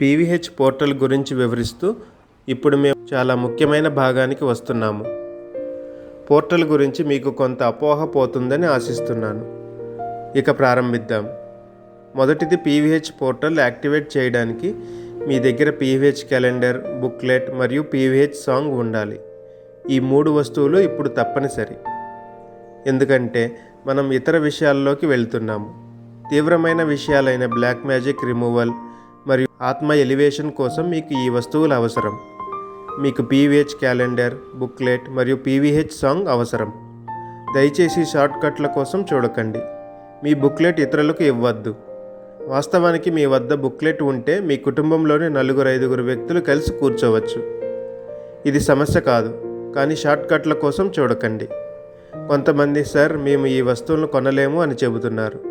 పీవీహెచ్ portal గురించి వివరిస్తూ ఇప్పుడు మేము చాలా ముఖ్యమైన భాగానికి వస్తున్నాము. పోర్టల్ గురించి మీకు కొంత అపోహ పోతుందని ఆశిస్తున్నాను. ఇక ప్రారంభిద్దాం. మొదటిది పీవీహెచ్ పోర్టల్ యాక్టివేట్ చేయడానికి మీ దగ్గర పీవీహెచ్ క్యాలెండర్ బుక్లెట్ మరియు పీవీహెచ్ సాంగ్ ఉండాలి. ఈ మూడు వస్తువులు ఇప్పుడు తప్పనిసరి. ఎందుకంటే మనం ఇతర విషయాల్లోకి వెళ్తున్నాము. తీవ్రమైన విషయాలైన బ్లాక్ మ్యాజిక్ రిమూవల్ ఆత్మ ఎలివేషన్ కోసం మీకు ఈ వస్తువులు అవసరం. మీకు పీవీహెచ్ క్యాలెండర్ బుక్లెట్ మరియు పీవీహెచ్ సాంగ్ అవసరం. దయచేసి షార్ట్ కట్ల కోసం చూడకండి. మీ బుక్లెట్ ఇతరులకు ఇవ్వద్దు. వాస్తవానికి మీ వద్ద బుక్లెట్ ఉంటే మీ కుటుంబంలోని నలుగురు ఐదుగురు వ్యక్తులు కలిసి కూర్చోవచ్చు. ఇది సమస్య కాదు కానీ షార్ట్ కట్ల కోసం చూడకండి. కొంతమంది సార్ మేము ఈ వస్తువులను కొనలేము అని చెబుతున్నారు.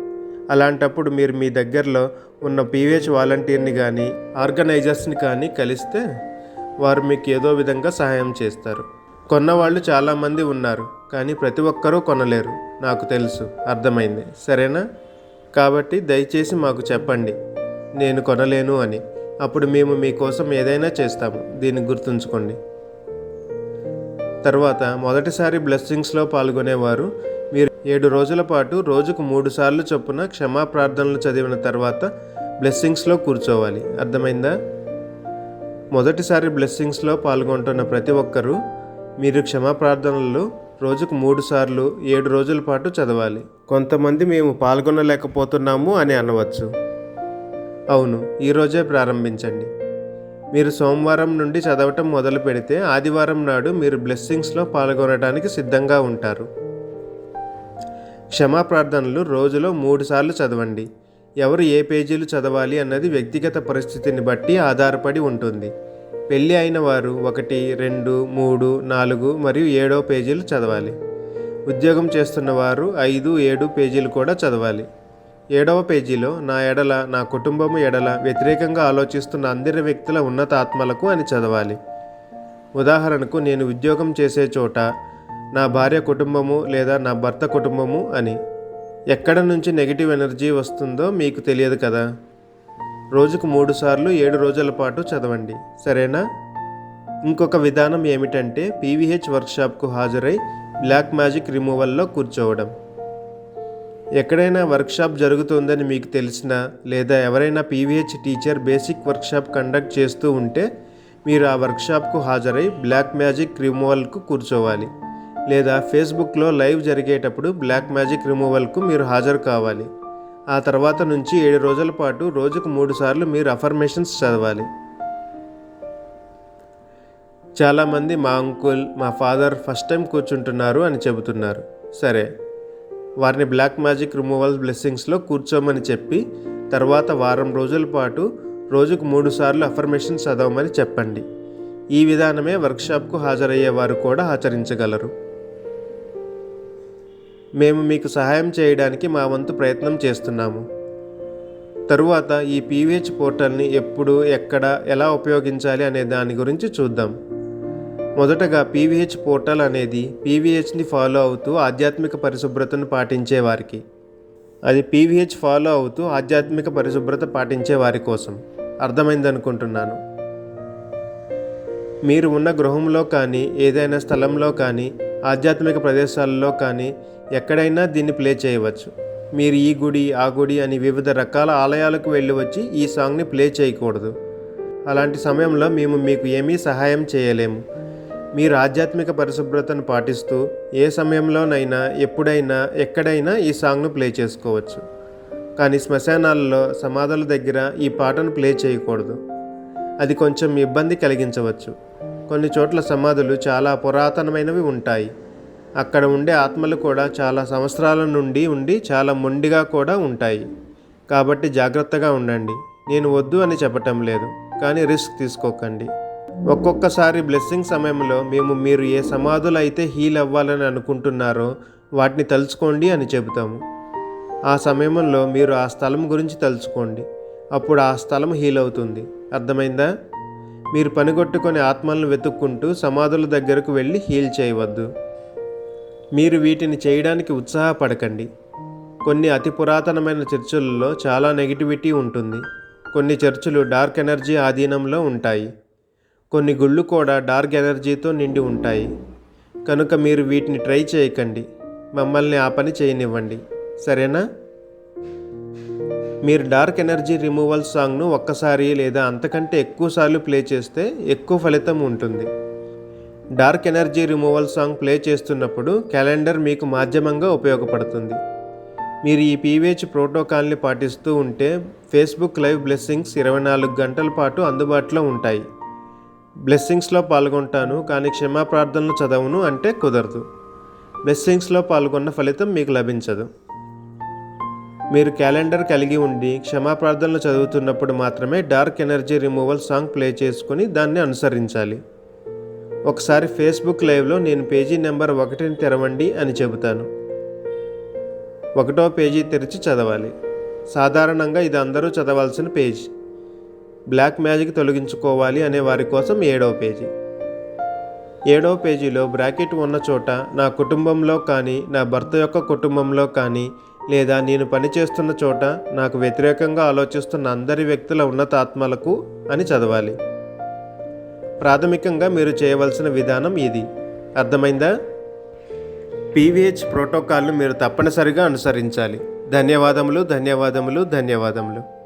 అలాంటప్పుడు మీరు మీ దగ్గరలో ఉన్న పీవీహెచ్ వాలంటీర్ని కానీ ఆర్గనైజర్స్ని కానీ కలిస్తే వారు మీకు ఏదో విధంగా సహాయం చేస్తారు. కొన్నవాళ్ళు చాలామంది ఉన్నారు కానీ ప్రతి ఒక్కరూ కొనలేరు. నాకు తెలుసు. అర్థమైంది. సరేనా? కాబట్టి దయచేసి మాకు చెప్పండి. నేను కొనలేను అని. అప్పుడు మేము మీకోసం ఏదైనా చేస్తాము. దీన్ని గుర్తుంచుకోండి. తర్వాత మొదటిసారి బ్లెస్సింగ్స్లో పాల్గొనేవారు మీరు ఏడు రోజుల పాటు రోజుకు మూడు సార్లు చొప్పున క్షమా ప్రార్థనలు చదివిన తర్వాత బ్లెస్సింగ్స్లో కూర్చోవాలి. అర్థమైందా? మొదటిసారి బ్లెస్సింగ్స్లో పాల్గొంటున్న ప్రతి ఒక్కరూ మీరు క్షమా ప్రార్థనలు రోజుకు మూడు సార్లు ఏడు రోజుల పాటు చదవాలి. కొంతమంది మేము పాల్గొనలేకపోతున్నాము అని అనవచ్చు. అవును ఈరోజే ప్రారంభించండి. మీరు సోమవారం నుండి చదవటం మొదలు పెడితే ఆదివారం నాడు మీరు బ్లెస్సింగ్స్లో పాల్గొనడానికి సిద్ధంగా ఉంటారు. క్షమా ప్రార్థనలు రోజులో మూడుసార్లు చదవండి. ఎవరు ఏ పేజీలు చదవాలి అన్నది వ్యక్తిగత పరిస్థితిని బట్టి ఆధారపడి ఉంటుంది. పెళ్ళి అయిన వారు ఒకటి రెండు మూడు నాలుగు మరియు ఏడో పేజీలు చదవాలి. ఉద్యోగం చేస్తున్న వారు ఐదు ఏడు పేజీలు కూడా చదవాలి. ఏడవ పేజీలో నా ఎడల నా కుటుంబము ఎడల వ్యతిరేకంగా ఆలోచిస్తున్న అందరి వ్యక్తుల ఉన్నతాత్మలకు అని చదవాలి. ఉదాహరణకు నేను ఉద్యోగం చేసే చోట నా భార్య కుటుంబము లేదా నా భర్త కుటుంబము అని. ఎక్కడ నుంచి నెగిటివ్ ఎనర్జీ వస్తుందో మీకు తెలియదు కదా. రోజుకు మూడు సార్లు ఏడు రోజుల పాటు చదవండి. సరేనా? ఇంకొక విధానం ఏమిటంటే పీవీహెచ్ వర్క్షాప్కు హాజరై బ్లాక్ మ్యాజిక్ రిమూవల్లో కూర్చోవడం. ఎక్కడైనా వర్క్షాప్ జరుగుతుందని మీకు తెలిసినా లేదా ఎవరైనా P V H teacher basic workshop conduct చేస్తూ ఉంటే మీరు ఆ వర్క్షాప్కు హాజరై బ్లాక్ మ్యాజిక్ రిమూవల్కు కూర్చోవాలి. లేదా ఫేస్బుక్లో లైవ్ జరిగేటప్పుడు బ్లాక్ మ్యాజిక్ రిమూవల్కు మీరు హాజరు కావాలి. ఆ తర్వాత నుంచి ఏడు రోజుల పాటు రోజుకు మూడు సార్లు మీరు అఫర్మేషన్స్ చదవాలి. చాలామంది మా అంకుల్ మా ఫాదర్ ఫస్ట్ టైం కూర్చుంటున్నారు అని చెబుతున్నారు. సరే వారిని బ్లాక్ మ్యాజిక్ రిమూవల్ బ్లెస్సింగ్స్లో కూర్చోమని చెప్పి తర్వాత వారం రోజుల పాటు రోజుకు మూడు సార్లు అఫర్మేషన్ చదవమని చెప్పండి. ఈ విధానమే వర్క్షాప్కు హాజరయ్యే వారు కూడా ఆచరించగలరు మేము మీకు సహాయం చేయడానికి మా వంతు ప్రయత్నం చేస్తున్నాము. తరువాత ఈ పీవీహెచ్ పోర్టల్ని ఎప్పుడు ఎక్కడ ఎలా ఉపయోగించాలి అనే దాని గురించి చూద్దాం. మొదటగా పీవీహెచ్ పోర్టల్ అనేది పీవీహెచ్ని ఫాలో అవుతూ ఆధ్యాత్మిక పరిశుభ్రతను పాటించే వారికి. అది పీవీహెచ్ ఫాలో అవుతూ ఆధ్యాత్మిక పరిశుభ్రత పాటించే వారి కోసం. అర్థమైందనుకుంటున్నాను. మీరు ఉన్న గృహంలో కానీ ఏదైనా స్థలంలో కానీ ఆధ్యాత్మిక ప్రదేశాలలో కానీ ఎక్కడైనా దీన్ని ప్లే చేయవచ్చు. మీరు ఈ గుడి ఆ గుడి అని వివిధ రకాల ఆలయాలకు వెళ్ళి వచ్చి ఈ సాంగ్ని ప్లే చేయకూడదు. అలాంటి సమయంలో మేము మీకు ఏమీ సహాయం చేయలేము. మీరు ఆధ్యాత్మిక పరిశుభ్రతను పాటిస్తూ ఏ సమయంలోనైనా ఎప్పుడైనా ఎక్కడైనా ఈ సాంగ్ను ప్లే చేసుకోవచ్చు. కానీ శ్మశానాలలో సమాధుల దగ్గర ఈ పాటను ప్లే చేయకూడదు. అది కొంచెం ఇబ్బంది కలిగించవచ్చు. కొన్ని చోట్ల సమాధులు చాలా పురాతనమైనవి ఉంటాయి. అక్కడ ఉండే ఆత్మలు కూడా చాలా సంవత్సరాల నుండి ఉండి చాలా మొండిగా కూడా ఉంటాయి. కాబట్టి జాగ్రత్తగా ఉండండి. నేను వద్దు అని చెప్పటం లేదు. కానీ రిస్క్ తీసుకోకండి. ఒక్కొక్కసారి బ్లెస్సింగ్ సమయంలో మేము మీరు ఏ సమాధులు అయితే హీల్ అవ్వాలని అనుకుంటున్నారో వాటిని తలుచుకోండి అని చెబుతాము. ఆ సమయంలో మీరు ఆ స్థలం గురించి తలుచుకోండి. అప్పుడు ఆ స్థలం హీల్ అవుతుంది. అర్థమైందా? మీరు పనిగొట్టుకొని ఆత్మలను వెతుక్కుంటూ సమాధుల దగ్గరకు వెళ్ళి హీల్ చేయవద్దు. మీరు వీటిని చేయడానికి ఉత్సాహపడకండి. కొన్ని అతి పురాతనమైన చర్చలలో చాలా నెగిటివిటీ ఉంటుంది. కొన్ని చర్చలు డార్క్ ఎనర్జీ ఆధీనంలో ఉంటాయి. కొన్ని గుళ్ళు కూడా డార్క్ ఎనర్జీతో నిండి ఉంటాయి. కనుక మీరు వీటిని ట్రై చేయకండి. మమ్మల్ని ఆ పని చేయనివ్వండి. సరేనా? మీరు డార్క్ ఎనర్జీ రిమూవల్ సాంగ్ను ఒక్కసారి లేదా అంతకంటే ఎక్కువసార్లు ప్లే చేస్తే ఎక్కువ ఫలితం ఉంటుంది. Dark energy removal song play చేస్తున్నప్పుడు క్యాలెండర్ మీకు మాధ్యమంగా ఉపయోగపడుతుంది. మీరు ఈ పీవేచ్ ప్రోటోకాల్ని పాటిస్తూ ఉంటే ఫేస్బుక్ లైవ్ బ్లెస్సింగ్స్ ఇరవై నాలుగు గంటల పాటు అందుబాటులో ఉంటాయి. బ్లెస్సింగ్స్లో పాల్గొంటాను కానీ క్షమా ప్రార్థనలు చదవను అంటే కుదరదు. బ్లెస్సింగ్స్లో పాల్గొన్న ఫలితం మీకు లభించదు. మీరు క్యాలెండర్ కలిగి ఉండి క్షమా ప్రార్థనలు చదువుతున్నప్పుడు మాత్రమే dark energy removal song play చేసుకుని దాన్ని అనుసరించాలి. ఒకసారి ఫేస్బుక్ లైవ్లో నేను పేజీ నెంబర్ ఒకటిని తెరవండి అని చెబుతాను. ఒకటో పేజీ తెరిచి చదవాలి. సాధారణంగా ఇది అందరూ చదవాల్సిన పేజీ. బ్లాక్ మ్యాజిక్ తొలగించుకోవాలి అనే వారి కోసం ఏడవ పేజీ. ఏడవ పేజీలో బ్రాకెట్ ఉన్న చోట నా కుటుంబంలో కానీ నా భర్త యొక్క కుటుంబంలో కానీ లేదా నేను పనిచేస్తున్న చోట నాకు వ్యతిరేకంగా ఆలోచిస్తున్న అందరి వ్యక్తుల ఉన్నతాత్మలకు అని చదవాలి. ప్రాథమికంగా మీరు చేయవలసిన విధానం ఇది. అర్థమైందా? పీవీహెచ్ ప్రోటోకాల్ను మీరు తప్పనిసరిగా అనుసరించాలి. ధన్యవాదములు ధన్యవాదములు ధన్యవాదములు.